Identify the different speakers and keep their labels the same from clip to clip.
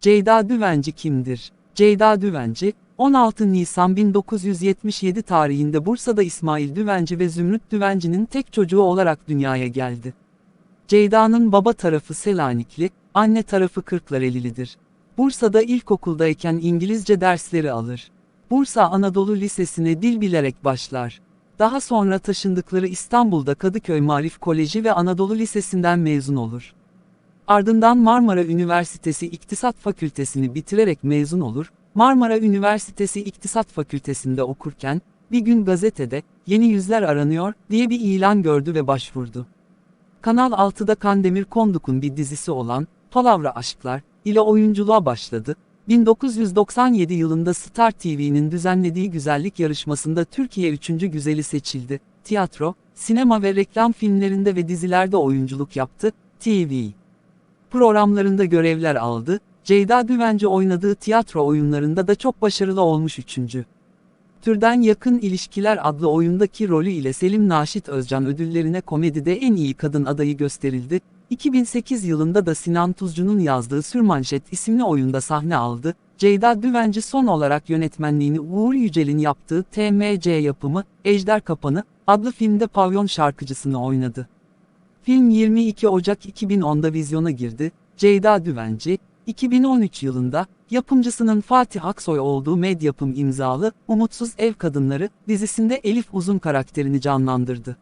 Speaker 1: Ceyda Düvenci kimdir? Ceyda Düvenci, 16 Nisan 1977 tarihinde Bursa'da İsmail Düvenci ve Zümrüt Düvenci'nin tek çocuğu olarak dünyaya geldi. Ceyda'nın baba tarafı Selanikli, anne tarafı Kırklareli'lidir. Bursa'da ilkokuldayken İngilizce dersleri alır. Bursa Anadolu Lisesi'ne dil bilerek başlar. Daha sonra taşındıkları İstanbul'da Kadıköy Marif Koleji ve Anadolu Lisesi'nden mezun olur. Ardından Marmara Üniversitesi İktisat Fakültesini bitirerek mezun olur. Marmara Üniversitesi İktisat Fakültesinde okurken, bir gün gazetede, yeni yüzler aranıyor, diye bir ilan gördü ve başvurdu. Kanal 6'da Kandemir Konduk'un bir dizisi olan, Palavra Aşklar, ile oyunculuğa başladı. 1997 yılında Star TV'nin düzenlediği güzellik yarışmasında Türkiye 3. güzeli seçildi. Tiyatro, sinema ve reklam filmlerinde ve dizilerde oyunculuk yaptı. TV programlarında görevler aldı. Ceyda Düvenci oynadığı tiyatro oyunlarında da çok başarılı olmuş üçüncü. Türden Yakın İlişkiler adlı oyundaki rolü ile Selim Naşit Özcan ödüllerine komedide en iyi kadın adayı gösterildi. 2008 yılında da Sinan Tuzcu'nun yazdığı Sürmanşet isimli oyunda sahne aldı. Ceyda Düvenci son olarak yönetmenliğini Uğur Yücel'in yaptığı TMC yapımı Ejder Kapanı adlı filmde pavyon şarkıcısını oynadı. Film 22 Ocak 2010'da vizyona girdi. Ceyda Düvenci, 2013 yılında, yapımcısının Fatih Aksoy olduğu Medyapım imzalı, Umutsuz Ev Kadınları, dizisinde Elif Uzun karakterini canlandırdı.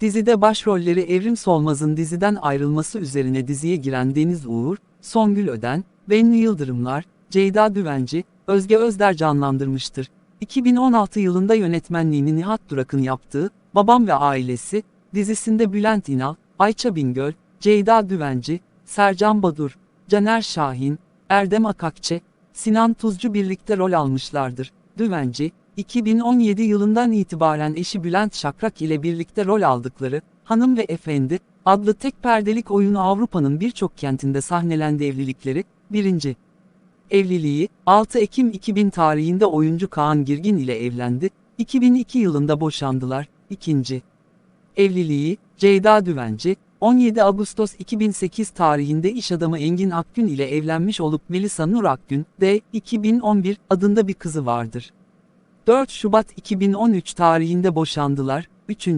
Speaker 1: Dizide başrolleri Evrim Solmaz'ın diziden ayrılması üzerine diziye giren Deniz Uğur, Songül Öden, Benli Yıldırımlar, Ceyda Düvenci, Özge Özder canlandırmıştır. 2016 yılında yönetmenliğini Nihat Durak'ın yaptığı, Babam ve Ailesi, dizisinde Bülent İnal, Ayça Bingöl, Ceyda Düvenci, Sercan Badur, Caner Şahin, Erdem Akakçe, Sinan Tuzcu birlikte rol almışlardır. Düvenci, 2017 yılından itibaren eşi Bülent Şakrak ile birlikte rol aldıkları Hanım ve Efendi adlı tek perdelik oyunu Avrupa'nın birçok kentinde sahnelendi evlilikleri, birinci. Evliliği, 6 Ekim 2000 tarihinde oyuncu Kaan Girgin ile evlendi, 2002 yılında boşandılar, ikinci. Evliliği, Ceyda Düvenci, 17 Ağustos 2008 tarihinde iş adamı Engin Akgün ile evlenmiş olup Melisa Nur Akgün, de 2011 adında bir kızı vardır. 4 Şubat 2013 tarihinde boşandılar, 3.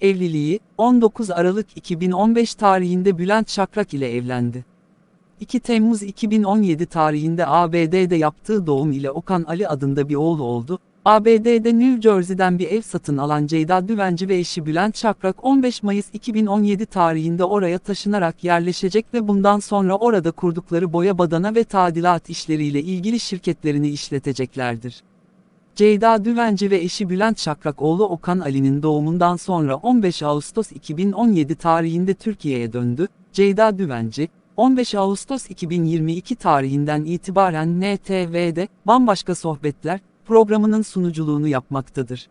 Speaker 1: Evliliği, 19 Aralık 2015 tarihinde Bülent Şakrak ile evlendi. 2 Temmuz 2017 tarihinde ABD'de yaptığı doğum ile Okan Ali adında bir oğlu oldu. ABD'de New Jersey'den bir ev satın alan Ceyda Düvenci ve eşi Bülent Şakrak 15 Mayıs 2017 tarihinde oraya taşınarak yerleşecek ve bundan sonra orada kurdukları boya badana ve tadilat işleriyle ilgili şirketlerini işleteceklerdir. Ceyda Düvenci ve eşi Bülent Şakrak oğlu Okan Ali'nin doğumundan sonra 15 Ağustos 2017 tarihinde Türkiye'ye döndü. Ceyda Düvenci, 15 Ağustos 2022 tarihinden itibaren NTV'de Bambaşka Sohbetler programının sunuculuğunu yapmaktadır.